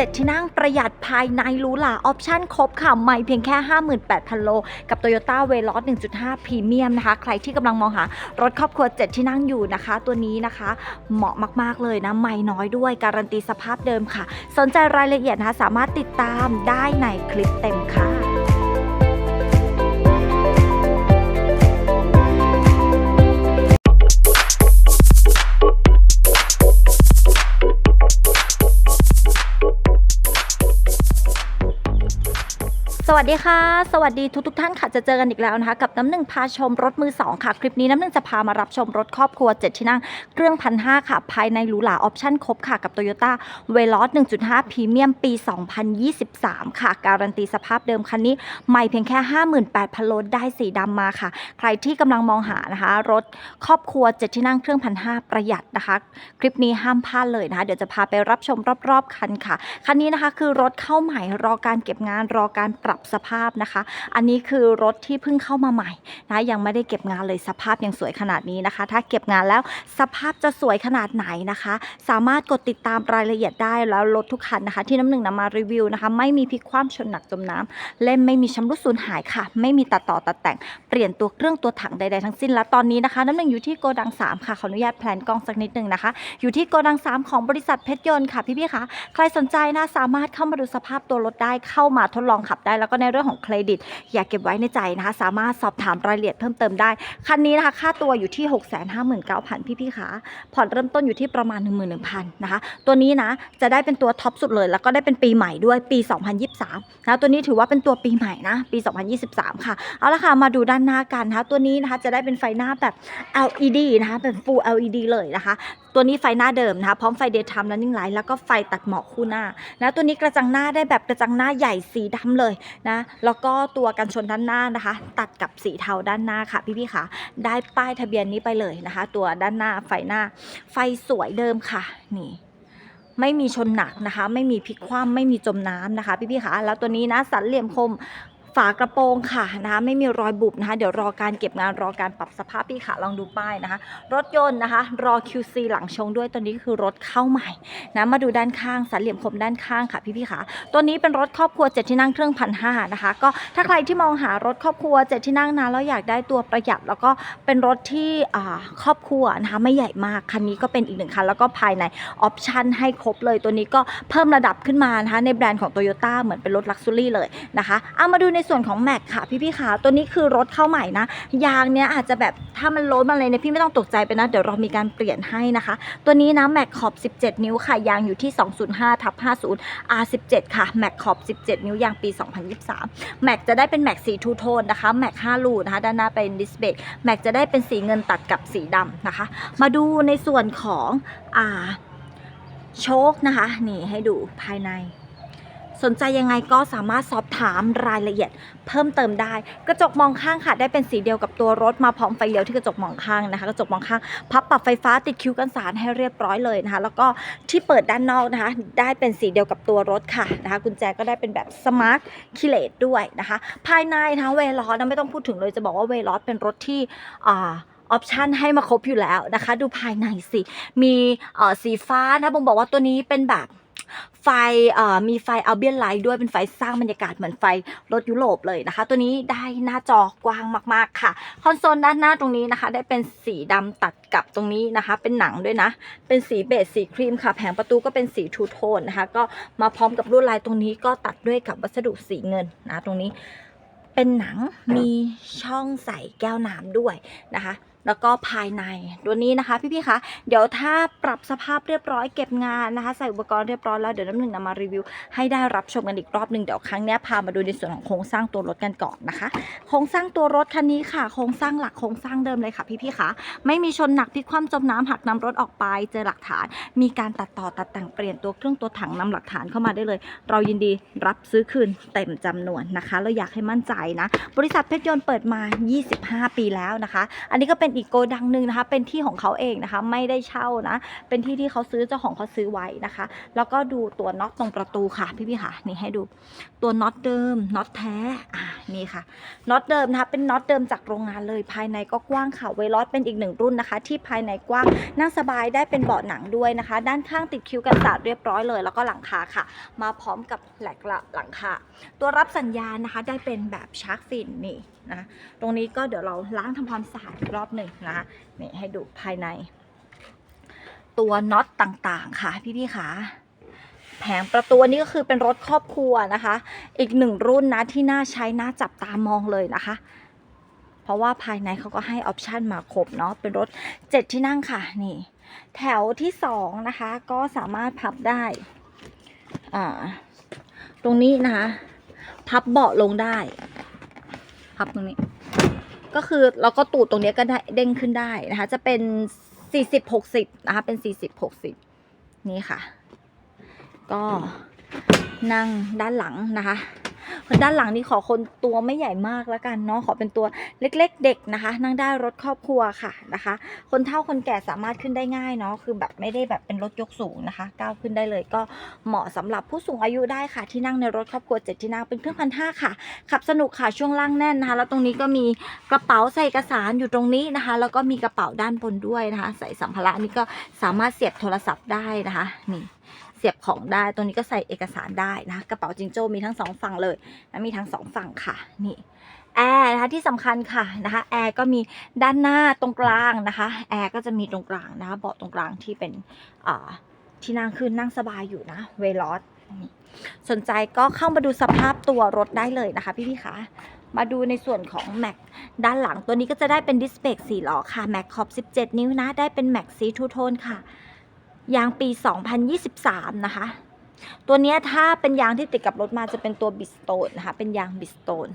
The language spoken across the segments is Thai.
7 ที่นั่งประหยัดภายในรูหราออปชั่นครบค่ะ ไม่เพียงแค่ 58,000 โล กับ Toyota v e l o s 1.5 Premium นะคะ ใครที่กำลังมองหารถครอบครัว 7 ที่นั่งอยู่นะคะ ตัวนี้นะคะ เหมาะมาก ๆ เลยนะ ไม่น้อยด้วยการันตีสภาพเดิมค่ะ สนใจรายละเอียดนะคะสามารถติดตามได้ในคลิปเต็มค่ะ วัสดีค่ะ สวัสดีทุกทุกท่านค่ะ จะเจอกันอีกแล้วนะคะ กับน้ำหนึ่งพาชมรถมือ 2 ค่ะ คลิปนี้น้ำหนึ่งจะพามารับชมรถครอบครัว 7 ที่นั่ง เครื่องพันห้าค่ะ ภายในหรูหราออปชั่นครบค่ะ กับ Toyota v e l o s 1.5 Premium ปี 2023 ค่ะ การันตีสภาพเดิมคันนี้ไม่เพียงแค่ 58,000โลได้สีดำมาค่ะ ใครที่กำลังมองหานะคะ รถครอบครัว 7 ที่นั่งเครื่องพันห้าประหยัดนะคะ คลิปนี้ห้ามพลาดเลยนะคะ เดี๋ยวจะพาไปรับชมรอบๆคันค่ะ คันนี้นะคะคือรถเข้าใหม่รอการเก็บงานรอการปรับสภาพนะคะ อันนี้คือรถที่เพิ่งเข้ามาใหม่นะยังไม่ได้เก็บงานเลยสภาพยังสวยขนาดนี้นะคะ ถ้าเก็บงานแล้วสภาพจะสวยขนาดไหนนะคะ สามารถกดติดตามรายละเอียดได้แล้วรถทุกคันนะคะ ที่น้ำหนึ่งนำมารีวิวนะคะ ไม่มีพลิกคว่ำชนหนักจมน้ำเล่มไม่มีชำรุดสูญหายค่ะ ไม่มีตัดต่อตัดแต่งเปลี่ยนตัวเครื่องตัวถังใดๆทั้งสิ้นและตอนนี้นะคะน้ำหนึ่งอยู่ที่โกดังสามค่ะขออนุญาตแพลนกล้องสักนิดหนึ่งนะคะ อยู่ที่โกดัง 3 ของบริษัทเพชรยนต์ค่ะพี่ๆคะใครสนใจนะสามารถเข้ามาดูสภาพตัวรถได้เข้ามาทดลองขับได้แล้วก็ในเรื่องของเครดิต อย่าเก็บไว้ในใจนะคะ สามารถสอบถามรายละเอียดเพิ่มเติมได้ คันนี้นะคะ ค่าตัวอยู่ที่ 659,000 พี่ๆคะผ่อนเริ่มต้นอยู่ที่ประมาณ 11,000นะคะ ตัวนี้นะ จะได้เป็นตัวท็อปสุดเลย แล้วก็ได้เป็นปีใหม่ด้วยปี 2023นะตัวนี้ถือว่าเป็นตัวปีใหม่นะ ปี 2023 ค่ะ เอาละค่ะ มาดูด้านหน้ากันนะคะ ตัวนี้นะคะ จะได้เป็นไฟหน้าแบบ LED นะคะ เป็น Full LED เลยนะคะ ตัวนี้ไฟหน้าเดิมนะคะ พร้อมไฟ daytime running light แล้วก็ไฟตัดหมอกคู่หน้านะ ตัวนี้กระจังหน้าได้แบบกระจังหน้าใหญ่สีดำเลยนะแล้วก็ตัวกันชนด้านหน้านะคะ ตัดกับสีเทาด้านหน้าค่ะพี่ๆค่ะ ได้ป้ายทะเบียนนี้ไปเลยนะคะ ตัวด้านหน้าไฟหน้า ไฟสวยเดิมค่ะนี่ไม่มีชนหนักนะคะ ไม่มีพลิกคว่ำไม่มีจมน้ำนะคะ พี่ๆค่ะแล้วตัวนี้นะสันเหลี่ยมคม ฝากระโปรงค่ะนะคะไม่มีรอยบุบนะคะ เดี๋ยวรอการเก็บงานรอการปรับสภาพพี่ค่ะลองดูป้ายนะคะ รถยนต์นะคะ รอ QC หลังชงด้วยตัวนี้คือรถเข้าใหม่นะมาดูด้านข้างสันเหลี่ยมคมด้านข้างค่ะพี่ๆค่ะตัวนี้เป็นรถครอบครัวเจ็ดที่นั่งเครื่องพันห้านะคะ ก็ถ้าใครที่มองหารถครอบครัวเจ็ดที่นั่งนะแล้วอยากได้ตัวประหยัด แล้วก็เป็นรถที่ครอบครัวนะคะไม่ใหญ่มากคันนี้ก็เป็นอีกหนึ่งคันแล้วก็ภายในออปชันให้ครบเลยตัวนี้ก็เพิ่มระดับขึ้นมานะคะในแบรนด์ของ Toyota เหมือนเป็นรถลักซ์ u รี่เลยนะคะเอามาดูในส่วนของ Mac ค่ะพี่ๆค่ะตัวนี้คือรถเข้าใหม่นะ ยางเนี้ยอาจจะแบบถ้ามันล้นมาเลยเนี่ยพี่ไม่ต้องตกใจไปนะ เดี๋ยวเรามีการเปลี่ยนให้นะคะ ตัวนี้นะแม็กขอบ 17 นิ้วค่ะยางอยู่ที่ 205ทับ50 R17 ค่ะแม็กขอบ 17 นิ้วยางปี 2023แม็กจะได้เป็นแม็กสีทูโทนนะคะแม็ก5ลูนะคะด้านหน้าเป็นดิสเบรกแม็กจะได้เป็นสีเงินตัดกับสีดำนะคะ มาดูในส่วนของอ่าโชคนะคะ นี่ให้ดูภายใน สนใจยังไงก็สามารถสอบถามรายละเอียดเพิ่มเติมได้ กระจกมองข้างค่ะ ได้เป็นสีเดียวกับตัวรถมาพร้อมไฟเลี้ยวที่กระจกมองข้างนะคะ กระจกมองข้างพับปรับไฟฟ้าติดคิ้วกันสารให้เรียบร้อยเลยนะคะ แล้วก็ที่เปิดด้านนอกนะคะ ได้เป็นสีเดียวกับตัวรถค่ะนะคะ กุญแจก็ได้เป็นแบบสมาร์ทคิเลตด้วยนะคะ ภายในนะคะเวลอนะไม่ต้องพูดถึงเลยจะบอกว่าเวลอเป็นรถที่อ่าออปชันให้มาครบอยู่แล้วนะคะ ดูภายในสิ มีสีฟ้านะผมบอกว่าตัวนี้เป็นแบบ ไฟมีไฟอัลเบียนไลท์ด้วยเป็นไฟสร้างบรรยากาศเหมือนไฟรถยุโรปเลยนะคะ ตัวนี้ได้หน้าจอกว้างมากๆค่ะ คอนโซลด้านหน้าตรงนี้นะคะ ได้เป็นสีดำตัดกับตรงนี้นะคะ เป็นหนังด้วยนะ เป็นสีเบจสีครีมค่ะ แผงประตูก็เป็นสีทูโทนนะคะ ก็มาพร้อมกับลวดลายตรงนี้ก็ตัดด้วยกับวัสดุสีเงินนะตรงนี้เป็นหนังมีช่องใส่แก้วน้ำด้วยนะคะแล้วก็ภายในตัวนี้นะคะ พี่ๆคะเดี๋ยวถ้าปรับสภาพเรียบร้อยเก็บงานนะคะ ใส่อุปกรณ์เรียบร้อยแล้วเดี๋ยวน้ำหนึ่งนำมารีวิว ให้ได้รับชมกันอีกรอบหนึ่งเดี๋ยวครั้งนี้พามาดูในส่วนของโครงสร้างตัวรถกันก่อนนะคะ โครงสร้างตัวรถคันนี้ค่ะ โครงสร้างหลักโครงสร้างเดิมเลยค่ะพี่ๆคะไม่มีชนหนักพลิคว่ำจมน้ำหักนำรถออกไป เจอหลักฐาน มีการตัดต่อตัดแต่งเปลี่ยนตัวเครื่องตัวถังนำหลักฐานเข้ามาได้เลย เรายินดีรับซื้อคืนเต็มจำนวนนะคะ เราอยากให้มั่นใจนะ บริษัทเพชรยนต์เปิดมา 25 ปีแล้วนะคะ อันนี้ก็เป็นเป็นอีกโกดังหนึ่งนะคะ เป็นที่ของเขาเองนะคะ ไม่ได้เช่านะ เป็นที่ที่เขาซื้อเจ้าของเขาซื้อไว้นะคะ แล้วก็ดูตัวน็อตตรงประตูค่ะพี่ๆค่ะนี่ให้ดูตัวน็อตเดิมน็อตแท้อ่านี่ค่ะน็อตเดิมนะคะเป็นน็อตเดิมจากโรงงานเลยภายในก็กว้างค่ะเวลอสเป็นอีกหนึ่งรุ่นนะคะ ที่ภายในกว้างนั่งสบายได้เป็นเบาะหนังด้วยนะคะ ด้านข้างติดคิ้วกันสาดเรียบร้อยเลย แล้วก็หลังคาค่ะ มาพร้อมกับแหลกละหลังคาตัวรับสัญญาณนะคะ ได้เป็นแบบชาร์กฟินนี่นะตรงนี้ก็เดี๋ยวเราล้างทำความสะอาดอีกรอบหนึ่งนะคะนี่ให้ดูภายใน ตัวน็อตต่างๆค่ะพี่ๆค่ะแผงประตูนี้ก็คือเป็นรถครอบครัวนะคะ อีกหนึ่งรุ่นนะที่น่าใช้น่าจับตามองเลยนะคะ เพราะว่าภายในเขาก็ให้ออปชันมาครบเนาะเป็นรถเจ็ดที่นั่งค่ะนี่ แถวที่สองนะคะ ก็สามารถพับได้อ่าตรงนี้นะคะ พับเบาะลงได้ พับตรงนี้ ก็คือเราก็ตูดตรงนี้ก็ได้เด้งขึ้นได้นะคะ จะเป็นสี่สิบหกสิบนะคะ เป็นสี่สิบหกสิบนี่ค่ะ ก็นั่งด้านหลังนะคะ ด้านหลังนี่ขอคนตัวไม่ใหญ่มากแล้วกันเนาะขอเป็นตัวเล็กๆ เด็กนะคะ นั่งได้รถครอบครัวค่ะนะคะ คนเฒ่าคนแก่สามารถขึ้นได้ง่ายเนาะคือแบบไม่ได้แบบเป็นรถยกสูงนะคะ ก้าวขึ้นได้เลยก็เหมาะสำหรับผู้สูงอายุได้ค่ะ ที่นั่งในรถครอบครัวเจ็ดที่นั่งเป็นเครื่องพันห้าค่ะ ขับสนุกค่ะช่วงล่างแน่นนะคะ แล้วตรงนี้ก็มีกระเป๋าใส่เอกสารอยู่ตรงนี้นะคะ แล้วก็มีกระเป๋าด้านบนด้วยนะคะ ใส่สัมภาระนนี้ก็สามารถเสียบโทรศัพท์ได้นะคะนี่ เสียบของได้ตรงนี้ก็ใส่เอกสารได้นะ กระเป๋าจิงโจ้มีทั้งสองฝั่งเลยนะมีทั้งสองฝั่งค่ะ นี่แอร์นะคะที่สำคัญค่ะนะคะแอร์ก็มีด้านหน้าตรงกลางนะคะแอร์ก็จะมีตรงกลางนะคะเบาะตรงกลางที่เป็นที่นั่งขึ้นนั่งสบายอยู่นะ เวลอสสนใจก็เข้ามาดูสภาพตัวรถได้เลยนะคะพี่ๆคะมาดูในส่วนของแม็กด้านหลังตัวนี้ก็จะได้เป็นดิสเบรก4ล้อค่ะแม็กขอบ 17 นิ้วนะ ได้เป็นแม็กซีทูโทนค่ะ ยางปี 2023 นะคะ ตัวเนี้ยถ้าเป็นยางที่ติดกับรถมาจะเป็นตัวบิสโตนนะคะ เป็นยางบิสโตน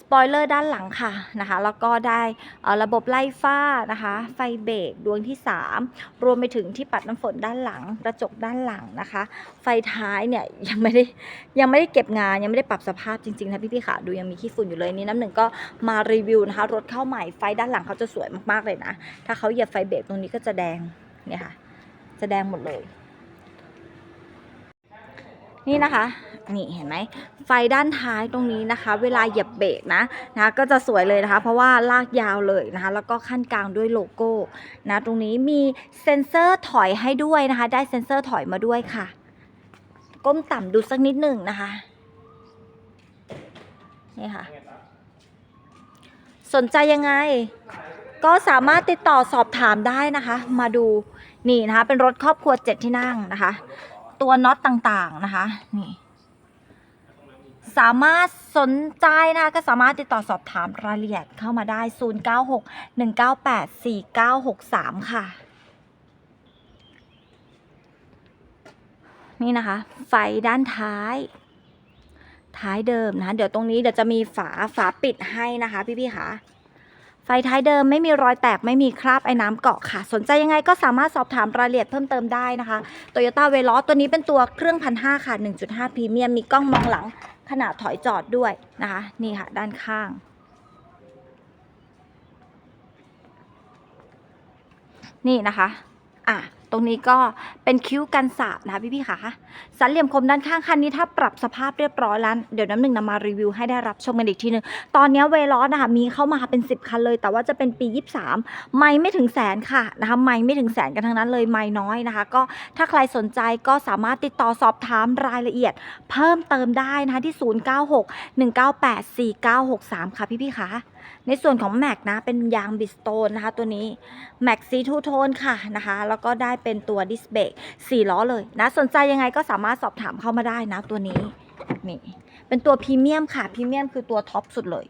สปอยเลอร์ด้านหลังค่ะนะคะ แล้วก็ได้ระบบไล่ฟ้านะคะ ไฟเบรกดวงที่ 3 รวมไปถึงที่ปัดน้ำฝนด้านหลัง กระจกด้านหลังนะคะ ไฟท้ายเนี่ยยังไม่ได้ยังไม่ได้เก็บงานยังไม่ได้ปรับสภาพจริงๆนะพี่ๆค่ะดูยังมีขี้ฝุ่นอยู่เลยนี่น้ำหนึ่งก็มารีวิวนะคะ รถเข้าใหม่ไฟด้านหลังเขาจะสวยมากๆเลยนะ ถ้าเขาเหยียบไฟเบรกตรงนี้ก็จะแดงเนี่ยค่ะ จะแดงหมดเลย นี่นะคะ นี่เห็นไหม ไฟด้านท้ายตรงนี้นะคะ เวลาเหยียบเบรกนะนะก็จะสวยเลยนะคะ เพราะว่าลากยาวเลยนะคะ แล้วก็ขั้นกลางด้วยโลโก้นะตรงนี้มีเซ็นเซอร์ถอยให้ด้วยนะคะ ได้เซ็นเซอร์ถอยมาด้วยค่ะ ก้มต่ำดูสักนิดหนึ่งนะคะนี่ค่ะ สนใจยังไง ก็สามารถติดต่อสอบถามได้นะคะ มาดู นี่นะคะ เป็นรถครอบครัวเจ็ดที่นั่งนะคะ ตัวน็อตต่างๆนะคะ นี่ สามารถสนใจนะคะก็สามารถติดต่อสอบถามรายละเอียดเข้ามาได้ 0961984963 ค่ะ นี่นะคะ ไฟด้านท้ายท้ายเดิมนะะเดี๋ยวตรงนี้เดี๋ยวจะมีฝาฝาปิดให้นะคะ พี่ๆค่ะ ไฟท้ายเดิมไม่มีรอยแตกไม่มีคราบไอ้น้ำเกาะค่ะ สนใจยังไงก็สามารถสอบถามรายละเอียดเพิ่มเติมได้นะคะ Toyota v e l o s ตัวนี้เป็นตัวเครื่องพันห้าค่ะ 1.5พรีเมียมมีกล้องมองหลังขนาดถอยจอดด้วยนะคะ นี่ค่ะ ด้านข้าง นี่นะคะ อะ ตรงนี้ก็เป็นคิ้วกันสาบนะคะพี่ๆค่ะสันเหลี่ยมคมด้านข้างคันนี้ถ้าปรับสภาพเรียบร้อยแล้วเดี๋ยวน้ำหนึ่งนำมารีวิวให้ได้รับชมกันอีกทีหนึ่งตอนนี้เวลอสนะคะมีเข้ามาเป็น 10 คันเลย แต่ว่าจะเป็นปี 23 ไม่ไม่ถึงแสนค่ะนะคะไม่ไม่ถึงแสนกันทั้งนั้นเลยไม่น้อยนะคะ ก็ถ้าใครสนใจก็สามารถติดต่อสอบถามรายละเอียด เพิ่มเติมได้นะคะที่ 0961984963 ค่ะพี่ๆค่ะ ในส่วนของแม็กนะ เป็นยางบิสโตนนะคะ ตัวนี้แม็กซีทูโทนค่ะนะคะ แล้วก็ได้เป็นตัวดิสเบรกสี่ล้อเลยนะ สนใจยังไงก็สามารถสอบถามเข้ามาได้นะ ตัวนี้นี่เป็นตัวพรีเมียมค่ะพรีเมียมคือตัวท็อปสุดเลย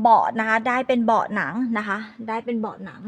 เบาะนะคะ ได้เป็นเบาะหนังนะคะ ได้เป็นเบาะหนัง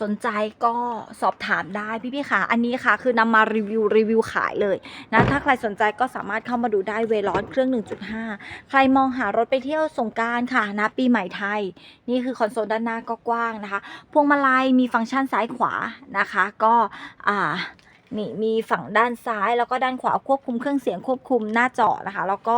สนใจก็สอบถามได้พี่ๆค่ะ อันนี้ค่ะคือนำมารีวิวรีวิวขายเลยนะถ้าใครสนใจก็สามารถเข้ามาดูได้เวลอนเครื่อง 1.5 ใครมองหารถไปเที่ยวสงการค่ะนะปีใหม่ไทย นี่คือคอนโซลด้านหน้าก็กว้างนะคะ พวงมาลัยมีฟังก์ชันซ้ายขวานะคะ ก็อ่า นี่มีฝั่งด้านซ้ายแล้วก็ด้านขวาควบคุมเครื่องเสียงควบคุมหน้าจอนะคะ แล้วก็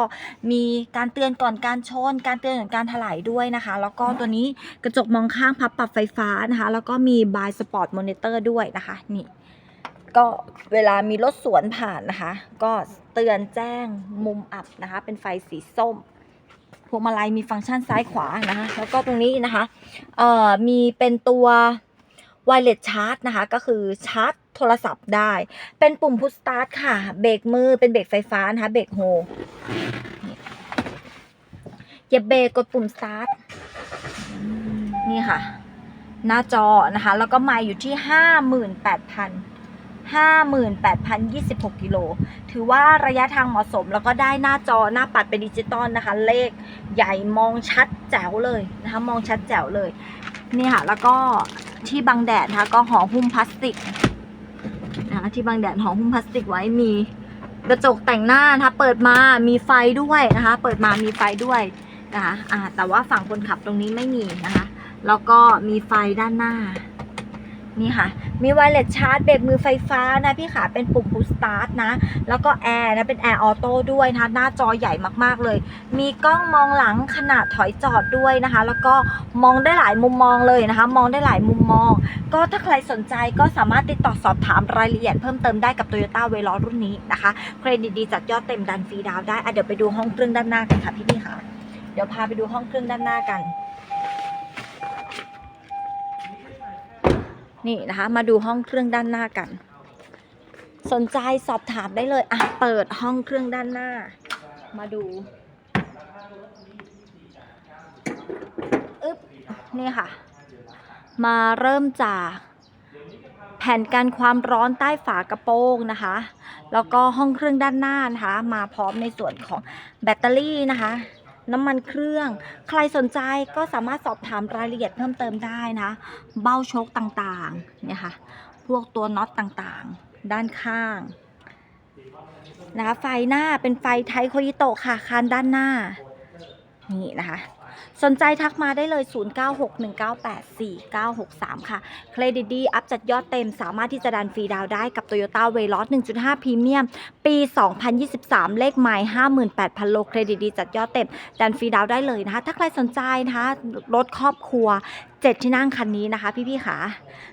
มีการเตือนก่อนการชน การเตือนก่อนการถลายด้วยนะคะ แล้วก็ตัวนี้กระจกมองข้างพับปรับไฟฟ้านะคะ แล้วก็มีบายสปอร์ตมอนิเตอร์ด้วยนะคะนี่ก็เวลามีรถสวนผ่านนะคะ ก็เตือนแจ้งมุมอับนะคะ เป็นไฟสีส้มพวงมาลัยมีฟังก์ชันซ้ายขวานะคะ แล้วก็ตรงนี้นะคะเอ่อมีเป็นตัวไวเลสชาร์จนะคะ ก็คือชาร์จ โทรศัพท์ได้ เป็นปุ่มพุชสตาร์ทค่ะ เบรกมือเป็นเบรกไฟฟ้านะคะ เบรกโฮนี่เหยียบเบรกกดปุ่มสตาร์ทนี่ค่ะ หน้าจอนะคะ แล้วก็ไมล์อยู่ที่ 58,000 58,026 กิโล ถือว่าระยะทางเหมาะสมแล้วก็ได้หน้าจอหน้าปัดเป็นดิจิตอลนะคะ เลขใหญ่มองชัดแจ๋วเลยนะคะ มองชัดแจ๋วเลย นี่ค่ะ แล้วก็ที่บังแดดนะคะ ก็ห่อหุ้มพลาสติก ที่บังแดดห่อหุ้มพลาสติกไว้มีกระจกแต่งหน้านะคะเปิดมามีไฟด้วยนะคะ เปิดมามีไฟด้วยนะคะแต่ว่าฝั่งคนขับตรงนี้ไม่มีนะคะ แล้วก็มีไฟด้านหน้า นี่ค่ะ มีไวเลสชาร์จเบรกมือไฟฟ้านะพี่ขาเป็นปุ่มพุชสตาร์ทนะ แล้วก็แอร์นะ เป็นแอร์ออโต้ด้วยนะคะหน้าจอใหญ่มากๆเลย มีกล้องมองหลังขนาดถอยจอดด้วยนะคะ แล้วก็มองได้หลายมุมมองเลยนะคะ มองได้หลายมุมมอง ก็ถ้าใครสนใจก็สามารถติดต่อสอบถามรายละเอียดเพิ่มเติมได้กับ Toyota v e l o รุ่นนี้นะคะ เครดิตดีจัดยอดเต็มดันฟรีดาวได้อะเดี๋ยวไปดูห้องเครื่องด้านหน้ากันค่ะพี่พี่ค่ะ เดี๋ยวพาไปดูห้องเครื่องด้านหน้ากัน นี่นะคะ มาดูห้องเครื่องด้านหน้ากัน สนใจสอบถามได้เลยอะเปิดห้องเครื่องด้านหน้า มาดูอึ๊บนี่ค่ะ มาเริ่มจากแผ่นกันความร้อนใต้ฝากระโปรงนะคะ แล้วก็ห้องเครื่องด้านหน้านะคะ มาพร้อมในส่วนของแบตเตอรี่นะคะ น้ำมันเครื่อง ใครสนใจก็สามารถสอบถามรายละเอียดเพิ่มเติมได้นะ เบ้าโชคต่างๆเนี่ยค่ะ พวกตัวน็อตต่างๆ ด้านข้างนะคะไฟหน้าเป็นไฟไทโคยิโตะค่ะคานด้านหน้า นี่นะคะ สนใจทักมาได้เลย 0961984963 ค่ะ เครดิตดี อัพจัดยอดเต็ม สามารถที่จะดันฟรีดาวได้กับ Toyota v e l o s 1.5 พรีเมียม ปี 2023 เลขไมล์58,000 โล เครดิตดี จัดยอดเต็ม ดันฟรีดาวได้เลยนะคะ ถ้าใครสนใจนะคะรถครอบครัว7ที่นั่งคันนี้นะคะ พี่ๆค่ะ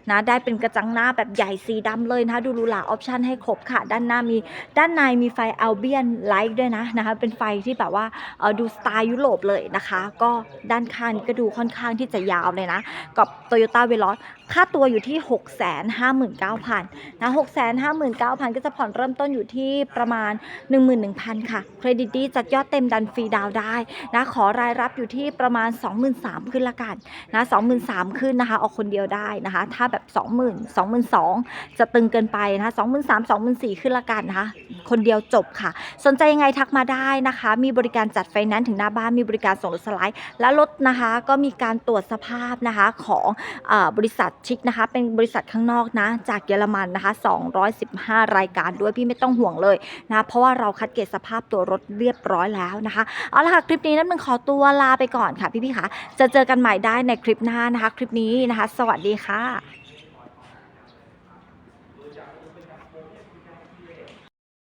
นะได้เป็นกระจังหน้าแบบใหญ่สีดำเลยนะคะ ดูหรูหราออปชันให้ครบค่ะ ด้านหน้ามีด้านในมีไฟอัลเบียนไลท์ด้วยนะนะคะ เป็นไฟที่แบบว่าเอ่อดูสไตล์ยุโรปเลยนะคะ ก็ด้านข้างนี้ก็ดูค่อนข้างที่จะยาวเลยนะ กับ Toyota v e l o s ค่าตัวอยู่ที่ 659,000นะ659,000 ก็จะผ่อนเริ่มต้นอยู่ที่ประมาณ 11,000 ค่ะ เครดิตดีจัดยอดเต็มดันฟรีดาวได้นะขอรายรับอยู่ที่ประมาณ 23,000ขึ้นละกันนะ23,000ขึ้นนะคะออกคนเดียวได้นะคะ ถ้าแบบ 20,000 22,000จะตึงเกินไปนะคะ23,000 24,000ขึ้นละกันนะคะคนเดียวจบค่ะ สนใจยังไงทักมาได้นะคะ มีบริการจัดไฟแนนซ์ถึงหน้าบ้านมีบริการส่งรถสไลด์และรถนะคะก็มีการตรวจสภาพนะคะของอบริษัทชิคนะคะ เป็นบริษัทข้างนอกนะ จากเยอรมันนะคะ 215 รายการด้วยพี่ไม่ต้องห่วงเลยนะเพราะว่าเราคัดเกรดสภาพตัวรถเรียบร้อยแล้วนะคะ เอาละค่ะคลิปนี้น้นมึงขอตัวลาไปก่อนค่ะพี่ๆค่ะจะเจอกันใหม่ได้ในคลิปหน้านะคะ คลิปนี้นะคะ สวัสดีค่ะ